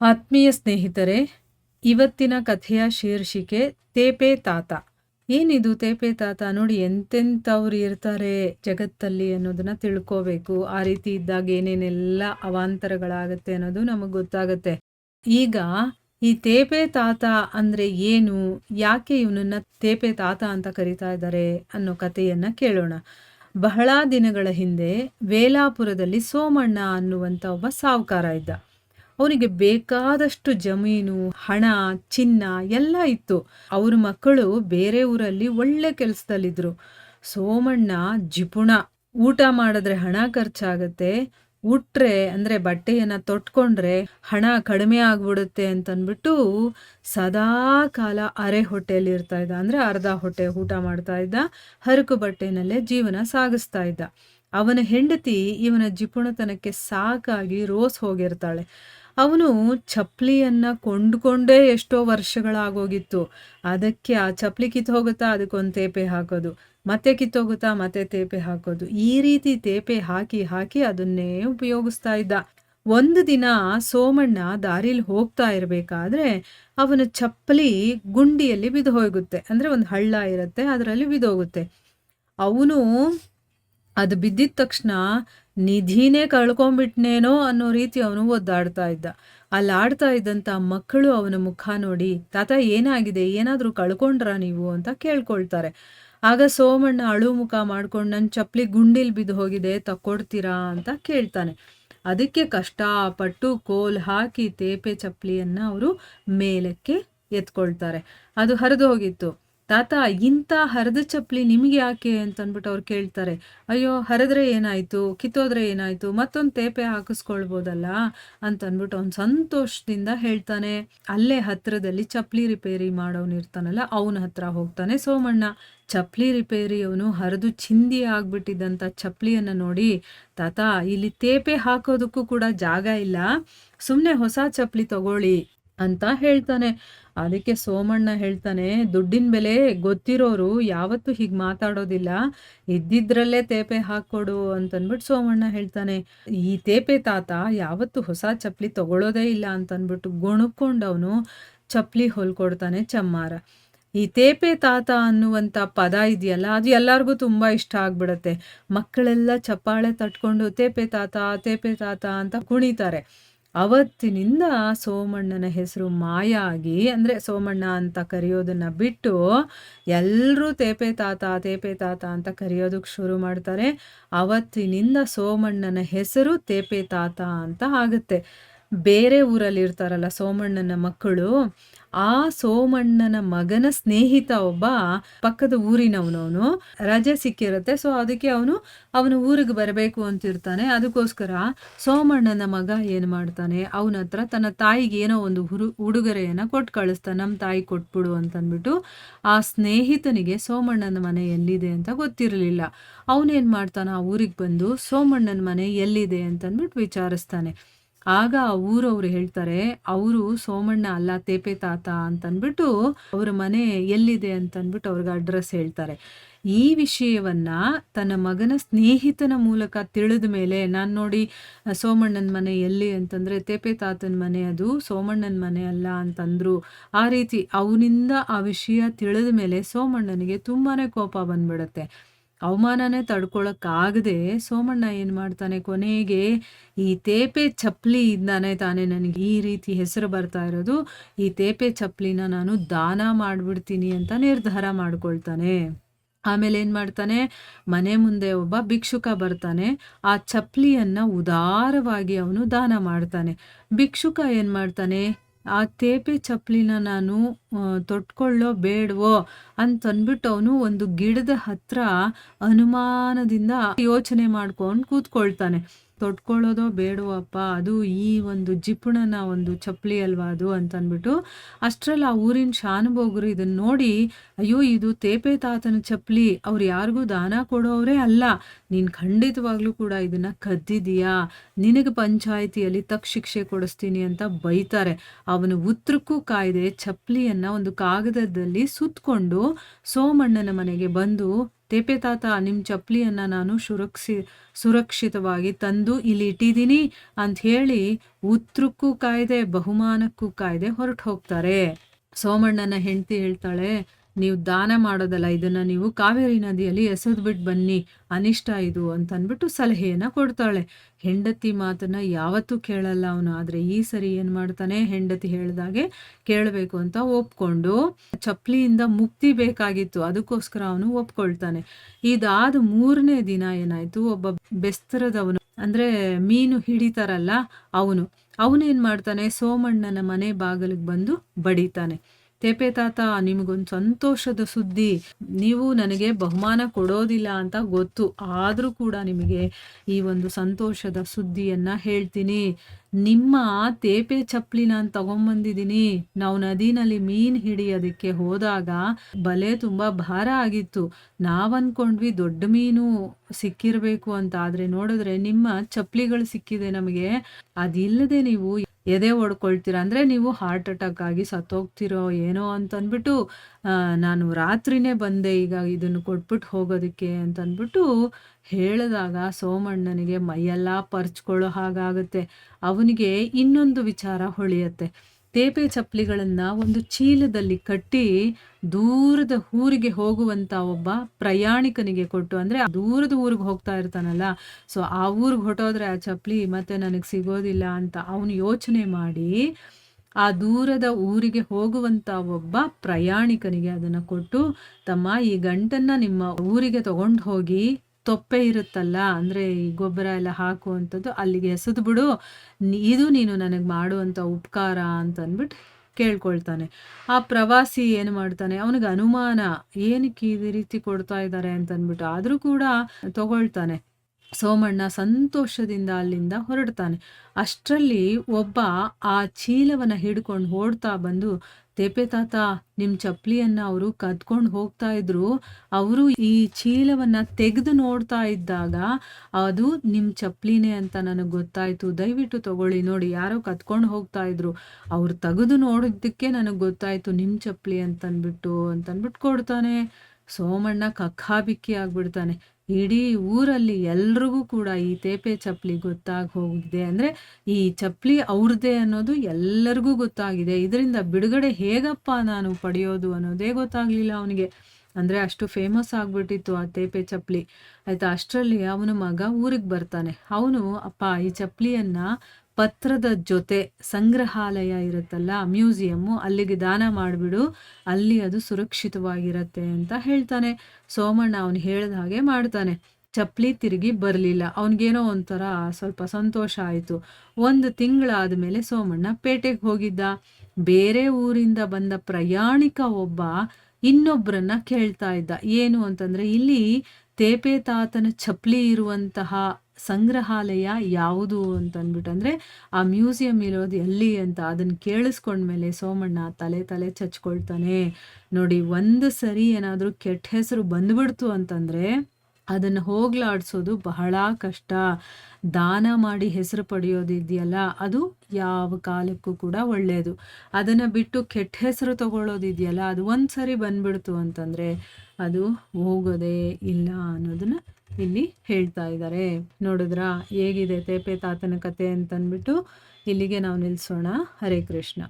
ಆತ್ಮೀಯ ಸ್ನೇಹಿತರೆ, ಇವತ್ತಿನ ಕಥೆಯ ಶೀರ್ಷಿಕೆ ತೇಪೆ ತಾತ. ಏನಿದು ತೇಪೆ ತಾತ? ನೋಡಿ, ಎಂತೆಂಥವ್ರು ಇರ್ತಾರೆ ಜಗತ್ತಲ್ಲಿ ಅನ್ನೋದನ್ನ ತಿಳ್ಕೋಬೇಕು. ಆ ರೀತಿ ಇದ್ದಾಗ ಏನೇನೆಲ್ಲ ಅವಾಂತರಗಳಾಗತ್ತೆ ಅನ್ನೋದು ನಮಗೆ ಗೊತ್ತಾಗತ್ತೆ. ಈಗ ಈ ತೇಪೆ ತಾತ ಅಂದ್ರೆ ಏನು? ಯಾಕೆ ಇವನನ್ನ ತೇಪೆ ತಾತ ಅಂತ ಕರಿತಾ ಇದ್ದಾರೆ ಅನ್ನೋ ಕಥೆಯನ್ನ ಕೇಳೋಣ. ಬಹಳ ದಿನಗಳ ಹಿಂದೆ ವೇಲಾಪುರದಲ್ಲಿ ಸೋಮಣ್ಣ ಅನ್ನುವಂಥ ಒಬ್ಬ ಸಾವುಕಾರ ಇದ್ದ. ಅವನಿಗೆ ಬೇಕಾದಷ್ಟು ಜಮೀನು, ಹಣ, ಚಿನ್ನ ಎಲ್ಲ ಇತ್ತು. ಅವ್ರ ಮಕ್ಕಳು ಬೇರೆ ಊರಲ್ಲಿ ಒಳ್ಳೆ ಕೆಲಸದಲ್ಲಿದ್ರು. ಸೋಮಣ್ಣ ಜಿಪುಣ. ಊಟ ಮಾಡಿದ್ರೆ ಹಣ ಖರ್ಚಾಗತ್ತೆ. ಉಟ್ರೆ ಅಂದ್ರೆ ಬಟ್ಟೆಯನ್ನ ತೊಟ್ಕೊಂಡ್ರೆ ಹಣ ಕಡಿಮೆ ಆಗ್ಬಿಡುತ್ತೆ ಅಂತನ್ಬಿಟ್ಟು ಸದಾ ಕಾಲ ಅರೆ ಹೊಟ್ಟೆಯಲ್ಲಿ ಇರ್ತಾ ಇದ್ದ. ಅಂದ್ರೆ ಅರ್ಧ ಹೊಟ್ಟೆ ಊಟ ಮಾಡ್ತಾ ಇದ್ದ. ಹರಕು ಬಟ್ಟೆನಲ್ಲೇ ಜೀವನ ಸಾಗಿಸ್ತಾ ಇದ್ದ. ಅವನ ಹೆಂಡತಿ ಇವನ ಜಿಪುಣತನಕ್ಕೆ ಸಾಕಾಗಿ ರೋಸ್ ಹೋಗಿರ್ತಾಳೆ. ಅವನು ಚಪ್ಪಲಿಯನ್ನ ಕೊಂಡ್ಕೊಂಡೇ ಎಷ್ಟೋ ವರ್ಷಗಳಾಗೋಗಿತ್ತು. ಅದಕ್ಕೆ ಆ ಚಪ್ಪಲಿ ಕಿತ್ತು ಹೋಗುತ್ತಾ, ಅದಕ್ಕೊಂದು ತೇಪೆ ಹಾಕೋದು. ಮತ್ತೆ ಕಿತ್ತೋಗುತ್ತಾ ಮತ್ತೆ ತೇಪೆ ಹಾಕೋದು. ಈ ರೀತಿ ತೇಪೆ ಹಾಕಿ ಹಾಕಿ ಅದನ್ನೇ ಉಪಯೋಗಿಸ್ತಾ ಇದ್ದ. ಒಂದು ದಿನ ಸೋಮಣ್ಣ ದಾರಿಲಿ ಹೋಗ್ತಾ ಇರಬೇಕಾದ್ರೆ ಅವನ ಚಪ್ಪಲಿ ಗುಂಡಿಯಲ್ಲಿ ಬಿದ್ದು ಹೋಗುತ್ತೆ. ಅಂದ್ರೆ ಒಂದು ಹಳ್ಳ ಇರುತ್ತೆ, ಅದರಲ್ಲಿ ಬಿದ್ದೋಗುತ್ತೆ ಅವನು ಅದು ಬಿದ್ದಿದ ತಕ್ಷಣ ನಿಧಿನೇ ಕಳ್ಕೊಂಡ್ಬಿಟ್ನೇನೋ ಅನ್ನೋ ರೀತಿ ಅವನು ಒದ್ದಾಡ್ತಾ ಇದ್ದ. ಅಲ್ಲಿ ಆಡ್ತಾ ಇದ್ದಂಥ ಮಕ್ಕಳು ಅವನ ಮುಖ ನೋಡಿ, ತಾತ ಏನಾಗಿದೆ? ಏನಾದರೂ ಕಳ್ಕೊಂಡ್ರ ನೀವು ಅಂತ ಕೇಳ್ಕೊಳ್ತಾರೆ. ಆಗ ಸೋಮಣ್ಣ ಅಳು ಮುಖ ಮಾಡ್ಕೊಂಡು ನನ್ನ ಚಪ್ಪಲಿ ಗುಂಡಿಲ್ ಬಿದ್ದು ಹೋಗಿದೆ, ತಕ್ಕೊಡ್ತೀರಾ? ಅಂತ ಕೇಳ್ತಾನೆ. ಅದಕ್ಕೆ ಕಷ್ಟಪಟ್ಟು ಕೋಲ್ ಹಾಕಿ, ತೇಪೆ ಚಪ್ಪಲಿಯನ್ನು ಅವರು ಮೇಲಕ್ಕೆ ಎತ್ಕೊಳ್ತಾರೆ. ಅದು ಹರಿದು ಹೋಗಿತ್ತು. ತಾತ, ಇಂಥ ಹರಿದ ಚಪ್ಪಲಿ ನಿಮಗೆ ಯಾಕೆ ಅಂತ ಅವ್ರು ಕೇಳ್ತಾರೆ. ಅಯ್ಯೋ, ಹರಿದ್ರೆ ಏನಾಯಿತು? ಕಿತ್ತೋದ್ರೆ ಏನಾಯಿತು? ಮತ್ತೊಂದು ತೇಪೆ ಹಾಕಿಸ್ಕೊಳ್ಬೋದಲ್ಲ? ಅಂತ ಅಂದ್ಬಿಟ್ಟು ಅವ್ನು ಸಂತೋಷದಿಂದ ಹೇಳ್ತಾನೆ, ಅಲ್ಲೇ ಹತ್ರದಲ್ಲಿ ಚಪ್ಪಲಿ ರಿಪೇರಿ ಮಾಡೋನು ಇರ್ತಾನಲ್ಲ, ಅವನ ಹತ್ರ ಹೋಗ್ತಾನೆ ಸೋಮಣ್ಣ. ಚಪ್ಪಲಿ ರಿಪೇರಿ ಅವನು ಹರಿದು ಚಿಂದಿ ಆಗ್ಬಿಟ್ಟಿದ್ದಂಥ ಚಪ್ಪಲಿಯನ್ನು ನೋಡಿ, ತಾತ, ಇಲ್ಲಿ ತೇಪೆ ಹಾಕೋದಕ್ಕೂ ಕೂಡ ಜಾಗ ಇಲ್ಲ. ಸುಮ್ಮನೆ ಹೊಸ ಚಪ್ಪಲಿ ತಗೊಳ್ಳಿ. ಅಂತ ಹೇಳ್ತಾನೆ. ಅದಕ್ಕೆ ಸೋಮಣ್ಣ ಹೇಳ್ತಾನೆ, ದುಡ್ಡಿನ ಬೆಲೆ ಗೊತ್ತಿರೋರು ಯಾವತ್ತು ಹೀಗೆ ಮಾತಾಡೋದಿಲ್ಲ. ಇದ್ದಿದ್ರಲ್ಲೇ ತೇಪೆ ಹಾಕ್ಕೊಡು ಅಂತನ್ಬಿಟ್ಟು ಸೋಮಣ್ಣ ಹೇಳ್ತಾನೆ. ಈ ತೇಪೆ ತಾತ ಯಾವತ್ತು ಹೊಸ ಚಪ್ಪಲಿ ತಗೊಳ್ಳೋದೇ ಇಲ್ಲ ಅಂತನ್ಬಿಟ್ಟು ಗೊಣಕೊಂಡವನು ಚಪ್ಪಲಿ ಹೊಲ್ಕೊಡ್ತಾನೆ ಚಮ್ಮಾರ. ಈ ತೇಪೆ ತಾತ ಅನ್ನುವಂಥ ಪದ ಇದೆಯಲ್ಲ, ಅದು ಎಲ್ಲರಿಗೂ ತುಂಬ ಇಷ್ಟ ಆಗ್ಬಿಡತ್ತೆ. ಮಕ್ಕಳೆಲ್ಲ ಚಪ್ಪಾಳೆ ತಟ್ಕೊಂಡು ತೇಪೆ ತಾತ ತೇಪೆ ತಾತ ಅಂತ ಕುಣಿತಾರೆ. ಅವತ್ತಿನಿಂದ ಸೋಮಣ್ಣನ ಹೆಸರು ಮಾಯ ಆಗಿ ಅಂದರೆ ಸೋಮಣ್ಣ ಅಂತ ಕರೆಯೋದನ್ನ ಬಿಟ್ಟು ಎಲ್ಲರೂ ತೇಪೆ ತಾತ ತೇಪೆ ತಾತ ಅಂತ ಕರೆಯೋದಕ್ಕೆ ಶುರು ಮಾಡ್ತಾರೆ. ಅವತ್ತಿನಿಂದ ಸೋಮಣ್ಣನ ಹೆಸರು ತೇಪೆ ತಾತ ಅಂತ ಆಗುತ್ತೆ. ಬೇರೆ ಊರಲ್ಲಿ ಇರ್ತಾರಲ್ಲ ಸೋಮಣ್ಣನ ಮಕ್ಕಳು, ಆ ಸೋಮಣ್ಣನ ಮಗನ ಸ್ನೇಹಿತ ಒಬ್ಬ ಪಕ್ಕದ ಊರಿನವನವನು. ರಜೆ ಸಿಕ್ಕಿರುತ್ತೆ ಸೊ ಅದಕ್ಕೆ ಅವನು, ಅವನ ಊರಿಗೆ ಬರಬೇಕು ಅಂತಿರ್ತಾನೆ. ಅದಕ್ಕೋಸ್ಕರ ಸೋಮಣ್ಣನ ಮಗ ಏನು ಮಾಡ್ತಾನೆ, ಅವನ ಹತ್ರ ತನ್ನ ತಾಯಿಗೆ ಏನೋ ಒಂದು ಹುರು, ಉಡುಗೊರೆಯನ್ನು ಕೊಟ್ಟು ಕಳಿಸ್ತಾನೆ ನಮ್ಮ ತಾಯಿ ಕೊಟ್ಬಿಡು ಅಂತಂದ್ಬಿಟ್ಟು ಆ ಸ್ನೇಹಿತನಿಗೆ ಸೋಮಣ್ಣನ ಮನೆ ಎಲ್ಲಿದೆ ಅಂತ ಗೊತ್ತಿರಲಿಲ್ಲ. ಅವನೇನು ಮಾಡ್ತಾನೆ ಆ ಊರಿಗೆ ಬಂದು ಸೋಮಣ್ಣನ ಮನೆ ಎಲ್ಲಿದೆ ಅಂತಂದ್ಬಿಟ್ಟು ವಿಚಾರಿಸ್ತಾನೆ. ಆಗ ಆ ಊರವ್ರು ಹೇಳ್ತಾರೆ, ಅವರು ಸೋಮಣ್ಣ ಅಲ್ಲ, ತೇಪೆ ತಾತ ಅಂತನ್ಬಿಟ್ಟು ಅವರ ಮನೆ ಎಲ್ಲಿದೆ ಅಂತನ್ಬಿಟ್ಟು ಅವ್ರಿಗೆ ಅಡ್ರೆಸ್ ಹೇಳ್ತಾರೆ. ಈ ವಿಷಯವನ್ನ ತನ್ನ ಮಗನ ಸ್ನೇಹಿತನ ಮೂಲಕ ತಿಳಿದ ಮೇಲೆ, ನಾನು ನೋಡಿ ಸೋಮಣ್ಣನ ಮನೆ ಎಲ್ಲಿ ಅಂತಂದ್ರೆ, ತೇಪೆ ತಾತನ ಮನೆ ಅದು, ಸೋಮಣ್ಣನ ಮನೆ ಅಲ್ಲ ಅಂತಂದ್ರು. ಆ ರೀತಿ ಅವನಿಂದ ಆ ವಿಷಯ ತಿಳಿದ ಮೇಲೆ ಸೋಮಣ್ಣನಿಗೆ ತುಂಬಾನೇ ಕೋಪ ಬಂದ್ಬಿಡತ್ತೆ. ಅವಮಾನನೇ ತಡ್ಕೊಳಕ್ಕಾಗದೆ ಸೋಮಣ್ಣ ಏನು ಮಾಡ್ತಾನೆ ಕೊನೆಗೆ, ಈ ತೇಪೆ ಚಪ್ಪಲಿ ಇದ್ದಾನೆ ತಾನೇ ನನಗೆ ಈ ರೀತಿ ಹೆಸರು ಬರ್ತಾ ಇರೋದು. ಈ ತೇಪೆ ಚಪ್ಪಲಿನ ನಾನು ದಾನ ಮಾಡಿಬಿಡ್ತೀನಿ ಅಂತ ನಿರ್ಧಾರ ಮಾಡ್ಕೊಳ್ತಾನೆ. ಆಮೇಲೆ ಏನು ಮಾಡ್ತಾನೆ, ಮನೆ ಮುಂದೆ ಒಬ್ಬ ಭಿಕ್ಷುಕ ಬರ್ತಾನೆ. ಆ ಚಪ್ಪಲಿಯನ್ನು ಉದಾರವಾಗಿ ಅವನು ದಾನ ಮಾಡ್ತಾನೆ. ಭಿಕ್ಷುಕ ಏನು ಮಾಡ್ತಾನೆ ಆ ತೇಪೆ ಚಪ್ಪಲಿನ ನಾನು ತೊಟ್ಕೊಳ್ಳೋ ಬೇಡವೋ ಅಂತನ್ಬಿಟ್ಟು ಅವನು ಒಂದು ಗಿಡದ ಹತ್ರ ಅನುಮಾನದಿಂದ ಯೋಚನೆ ಮಾಡ್ಕೊಂಡು ಕೂತ್ಕೊಳ್ತಾನೆ. ತೊಟ್ಕೊಳ್ಳೋದೋ ಬೇಡವಪ್ಪ ಅದು ಈ ಒಂದು ಜಿಪುಣನ ಒಂದು ಚಪ್ಪಲಿ ಅಲ್ವಾ ಅದು ಅಂತನ್ಬಿಟ್ಟು ಅಷ್ಟರಲ್ಲಿ ಆ ಊರಿನ ಶಾನುಭೋಗರು ಇದನ್ನ ನೋಡಿ, ಅಯ್ಯೋ, ಇದು ತೇಪೆ ತಾತನ ಚಪ್ಪಲಿ, ಅವ್ರು ಯಾರಿಗೂ ದಾನ ಕೊಡೋವರೇ ಅಲ್ಲ. ನೀನು ಖಂಡಿತವಾಗ್ಲೂ ಕೂಡ ಇದನ್ನ ಕದ್ದಿದೀಯಾ? ನಿನಗೆ ಪಂಚಾಯಿತಿಯಲ್ಲಿ ತಕ್ಕ ಶಿಕ್ಷೆ ಕೊಡಿಸ್ತೀನಿ ಅಂತ ಬೈತಾರೆ. ಅವನ ಉತ್ತರಕ್ಕೂ ಕಾಯ್ದೆ, ಚಪ್ಪಲಿಯನ್ನ ಒಂದು ಕಾಗದದಲ್ಲಿ ಸುತ್ತಕೊಂಡು ಸೋಮಣ್ಣನ ಮನೆಗೆ ಬಂದು ತೇಪೆ ತಾತ ನಿಮ್ಮ ಚಪ್ಪಲಿಯನ್ನು ನಾನು ಸುರಕ್ಷಿ, ಸುರಕ್ಷಿತವಾಗಿ ತಂದು ಇಲ್ಲಿ ಇಟ್ಟಿದ್ದೀನಿ ಅಂತ ಹೇಳಿ ಉತ್ತರಕ್ಕೂ ಕಾಯ್ದೆ, ಬಹುಮಾನಕ್ಕೂ ಕಾಯ್ದೆ ಹೊರಟು ಹೋಗ್ತಾರೆ. ಸೋಮಣ್ಣನ ಹೆಂಡತಿ ಹೇಳ್ತಾಳೆ ನೀವು ದಾನ ಮಾಡೋದಲ್ಲ, ಇದನ್ನ ನೀವು ಕಾವೇರಿ ನದಿಯಲ್ಲಿ ಎಸೆದ್ಬಿಟ್ಟು ಬನ್ನಿ, ಅನಿಷ್ಟ ಇದು ಅಂತ ಅಂದ್ಬಿಟ್ಟು ಸಲಹೆಯನ್ನ ಕೊಡ್ತಾಳೆ. ಹೆಂಡತಿ ಮಾತನ್ನ ಯಾವತ್ತೂ ಕೇಳಲ್ಲ ಅವನು, ಆದ್ರೆ ಈ ಸರಿ ಏನು ಮಾಡ್ತಾನೆ, ಹೆಂಡತಿ ಹೇಳಿದಾಗೆ ಕೇಳಬೇಕು ಅಂತ ಒಪ್ಕೊಂಡು ಚಪ್ಪಲಿಯಿಂದ ಮುಕ್ತಿ ಬೇಕಾಗಿತ್ತು, ಅದಕ್ಕೋಸ್ಕರ ಅವನು ಒಪ್ಕೊಳ್ತಾನೆ. ಇದಾದ ಮೂರನೇ ದಿನ ಏನಾಯ್ತು, ಒಬ್ಬ ಬೆಸ್ತರದವನು, ಅಂದ್ರೆ ಮೀನು ಹಿಡಿತಾರಲ್ಲ ಅವನು, ಅವನೇನು ಮಾಡ್ತಾನೆ, ಸೋಮಣ್ಣನ ಮನೆ ಬಾಗಿಲಿಗೆ ಬಂದು ಬಡಿತಾನೆ. ತೇಪೆ ತಾತ, ನಿಮಗೊಂದು ಸಂತೋಷದ ಸುದ್ದಿ. ನೀವು ನನಗೆ ಬಹುಮಾನ ಕೊಡೋದಿಲ್ಲ ಅಂತ ಗೊತ್ತು. ಆದರೂ ಕೂಡ ನಿಮಗೆ ಈ ಒಂದು ಸಂತೋಷದ ಸುದ್ದಿಯನ್ನು ಹೇಳ್ತೀನಿ. ನಿಮ್ಮ ತೇಪೆ ಚಪ್ಪಲಿ ನಾನು ತಗೊಂಬಂದಿದ್ದೀನಿ. ನಾವು ನದಿನಲ್ಲಿ ಮೀನ್ ಹಿಡಿಯೋದಕ್ಕೆ ಹೋದಾಗ ಬಲೆ ತುಂಬಾ ಭಾರ ಆಗಿತ್ತು. ನಾವ್ ಅನ್ಕೊಂಡ್ವಿ ದೊಡ್ಡ ಮೀನು ಸಿಕ್ಕಿರಬೇಕು ಅಂತ ಆದರೆ ನೋಡಿದ್ರೆ ನಿಮ್ಮ ಚಪ್ಪಲಿಗಳು ಸಿಕ್ಕಿದೆ ನಮಗೆ. ಅದಿಲ್ಲದೆ ನೀವು ಎದೆ ಹೊಡ್ಕೊಳ್ತೀರಾ? ಅಂದರೆ ನೀವು ಹಾರ್ಟ್ ಅಟ್ಯಾಕ್ ಆಗಿ ಸತ್ತೋಗ್ತಿರೋ ಏನೋ ಅಂತಂದ್ಬಿಟ್ಟು ನಾನು ರಾತ್ರಿನೇ ಬಂದೆ ಈಗ ಇದನ್ನು ಕೊಟ್ಬಿಟ್ಟು ಹೋಗೋದಕ್ಕೆ ಅಂತಂದ್ಬಿಟ್ಟು ಹೇಳಿದಾಗ ಸೋಮಣ್ಣನಿಗೆ ಮೈಯೆಲ್ಲ ಪರ್ಚ್ಕೊಳ್ಳೋ ಹಾಗಾಗುತ್ತೆ. ಅವನಿಗೆ ಇನ್ನೊಂದು ವಿಚಾರ ಹೊಳೆಯುತ್ತೆ. ತೇಪೆ ಚಪ್ಪಲಿಗಳನ್ನು ಒಂದು ಚೀಲದಲ್ಲಿ ಕಟ್ಟಿ ದೂರದ ಊರಿಗೆ ಹೋಗುವಂತ ಒಬ್ಬ ಪ್ರಯಾಣಿಕನಿಗೆ ಕೊಟ್ಟು, ಅಂದ್ರೆ ದೂರದ ಊರಿಗೆ ಹೋಗ್ತಾ ಇರ್ತಾನಲ್ಲ ಸೊ ಆ ಊರಿಗೆ ಹೊಟ್ಟೋದ್ರೆ ಆ ಚಪ್ಪಲಿ ಮತ್ತೆ ನನಗೆ ಸಿಗೋದಿಲ್ಲ ಅಂತ ಅವನು ಯೋಚನೆ ಮಾಡಿ ಆ ದೂರದ ಊರಿಗೆ ಹೋಗುವಂತ ಒಬ್ಬ ಪ್ರಯಾಣಿಕನಿಗೆ ಅದನ್ನ ಕೊಟ್ಟು, ತಮ್ಮ ಈ ಗಂಟನ್ನ ನಿಮ್ಮ ಊರಿಗೆ ತಗೊಂಡು ಹೋಗಿ ತೊಪ್ಪೆ ಇರುತ್ತಲ್ಲ, ಅಂದರೆ ಈ ಗೊಬ್ಬರ ಎಲ್ಲ ಹಾಕುವಂಥದ್ದು ಅಲ್ಲಿಗೆ ಎಸೆದು ಬಿಡು ಇದು ನೀನು ನನಗೆ ಮಾಡುವಂಥ ಉಪಕಾರ ಅಂತ ಕೇಳ್ಕೊಳ್ತಾನೆ. ಆ ಪ್ರವಾಸಿ ಏನು ಮಾಡ್ತಾನೆ, ಅವನಿಗೆ ಅನುಮಾನ, ಏನಕ್ಕೆ ಈ ರೀತಿ ಕೊಡ್ತಾ ಇದ್ದಾರೆ? ಅಂತ ಅಂದ್ಬಿಟ್ಟು ಆದರೂ ಕೂಡ ತಗೊಳ್ತಾನೆ. ಸೋಮಣ್ಣ ಸಂತೋಷದಿಂದ ಅಲ್ಲಿಂದ ಹೊರಡ್ತಾನೆ. ಅಷ್ಟರಲ್ಲಿ ಒಬ್ಬ ಆ ಚೀಲವನ್ನ ಹಿಡ್ಕೊಂಡು ಓಡ್ತಾ ಬಂದು, ತೇಪೆ ತಾತ ನಿಮ್ಮ ಚಪ್ಪಲಿಯನ್ನ ಅವರು ಕದ್ಕೊಂಡು ಹೋಗ್ತಾ ಇದ್ರು. ಅವರು ಈ ಚೀಲವನ್ನ ತೆಗೆದು ನೋಡ್ತಾ ಇದ್ದಾಗ ಅದು ನಿಮ್ಮ ಚಪ್ಪಲಿನೇ ಅಂತ ನನಗೆ ಗೊತ್ತಾಯ್ತು. ದಯವಿಟ್ಟು ತಗೊಳ್ಳಿ. ನೋಡಿ, ಯಾರೋ ಕದ್ಕೊಂಡು ಹೋಗ್ತಾ ಇದ್ರು. ಅವ್ರು ತೆಗೆದು ನೋಡಿದ್ದಕ್ಕೆ ನನಗೆ ಗೊತ್ತಾಯ್ತು ನಿಮ್ಮ ಚಪ್ಪಲಿ ಅಂತನ್ಬಿಟ್ಟು ಅಂತನ್ಬಿಟ್ಟು ಕೊಡ್ತಾನೆ. ಸೋಮಣ್ಣ ಕಕ್ಕಾಬಿಕ್ಕಿ ಆಗ್ಬಿಡ್ತಾನೆ. ಇಡೀ ಊರಲ್ಲಿ ಎಲ್ರಿಗೂ ಕೂಡ ಈ ತೇಪೆ ಚಪ್ಪಲಿ ಗೊತ್ತಾಗಿ ಹೋಗಿದೆ. ಅಂದರೆ ಈ ಚಪ್ಪಲಿ ಅವ್ರದ್ದೇ ಅನ್ನೋದು ಎಲ್ಲರಿಗೂ ಗೊತ್ತಾಗಿದೆ. ಇದರಿಂದ ಬಿಡುಗಡೆ ಹೇಗಪ್ಪ ನಾನು ಪಡೆಯೋದು ಅನ್ನೋದೇ ಗೊತ್ತಾಗ್ಲಿಲ್ಲ ಅವನಿಗೆ. ಅಂದರೆ ಅಷ್ಟು ಫೇಮಸ್ ಆಗಿಬಿಟ್ಟಿತ್ತು ಆ ತೇಪೆ ಚಪ್ಪಲಿ. ಆಯಿತಾ? ಅಷ್ಟರಲ್ಲಿ ಅವನ ಮಗ ಊರಿಗೆ ಬರ್ತಾನೆ. ಅವನು, ಅಪ್ಪ, ಈ ಚಪ್ಪಲಿಯನ್ನು ಪತ್ರದ ಜೊತೆ ಸಂಗ್ರಹಾಲಯ ಇರುತ್ತಲ್ಲ, ಮ್ಯೂಸಿಯಮ್ಮು, ಅಲ್ಲಿಗೆ ದಾನ ಮಾಡಿಬಿಡು, ಅಲ್ಲಿ ಅದು ಸುರಕ್ಷಿತವಾಗಿರತ್ತೆ ಅಂತ ಹೇಳ್ತಾನೆ. ಸೋಮಣ್ಣ ಅವನು ಹೇಳಿದ ಹಾಗೆ ಮಾಡ್ತಾನೆ. ಚಪ್ಪಲಿ ತಿರುಗಿ ಬರಲಿಲ್ಲ. ಅವನಿಗೇನೋ ಒಂಥರ ಸ್ವಲ್ಪ ಸಂತೋಷ ಆಯಿತು. ಒಂದು ತಿಂಗಳಾದ ಮೇಲೆ ಸೋಮಣ್ಣ ಪೇಟೆಗೆ ಹೋಗಿದ್ದ. ಬೇರೆ ಊರಿಂದ ಬಂದ ಪ್ರಯಾಣಿಕ ಒಬ್ಬ ಇನ್ನೊಬ್ಬರನ್ನ ಕೇಳ್ತಾ ಇದ್ದ. ಏನು ಅಂತಂದ್ರೆ, ಇಲ್ಲಿ ತೇಪೆ ತಾತನ ಚಪ್ಪಲಿ ಇರುವಂತಹ ಸಂಗ್ರಹಾಲಯ ಯಾವುದು ಅಂತ ಅಂದ್ಬಿಟ್ಟು ಅಂದರೆ, ಆ ಮ್ಯೂಸಿಯಂ ಇರೋದು ಎಲ್ಲಿ ಅಂತ ಅದನ್ನು ಕೇಳಿಸ್ಕೊಂಡ್ಮೇಲೆ ಸೋಮಣ್ಣ ತಲೆ ತಲೆ ಚಚ್ಕೊಳ್ತಾನೆ. ನೋಡಿ, ಒಂದು ಸರಿ ಏನಾದರೂ ಕೆಟ್ಟ ಹೆಸರು ಬಂದ್ಬಿಡ್ತು ಅಂತಂದರೆ ಅದನ್ನು ಹೋಗ್ಲಾಡ್ಸೋದು ಬಹಳ ಕಷ್ಟ. ದಾನ ಮಾಡಿ ಹೆಸರು ಪಡೆಯೋದಿದೆಯಲ್ಲ, ಅದು ಯಾವ ಕಾಲಕ್ಕೂ ಕೂಡ ಒಳ್ಳೆಯದು ಅದನ್ನು ಬಿಟ್ಟು ಕೆಟ್ಟ ಹೆಸರು ತಗೊಳ್ಳೋದಿದೆಯಲ್ಲ, ಅದು ಒಂದು ಸರಿ ಬಂದ್ಬಿಡ್ತು ಅಂತಂದರೆ ಅದು ಹೋಗೋದೇ ಇಲ್ಲ ಅನ್ನೋದನ್ನು ಇಲ್ಲಿ ಹೇಳ್ತಾ ಇದ್ದಾರೆ ನೋಡಿದ್ರ, ಹೇಗಿದೆ ತೇಪೆ ತಾತನ ಕತೆ ಅಂತಂದ್ಬಿಟ್ಟು ಇಲ್ಲಿಗೆ ನಾವು ನಿಲ್ಲಿಸೋಣ ಹರೇ ಕೃಷ್ಣ.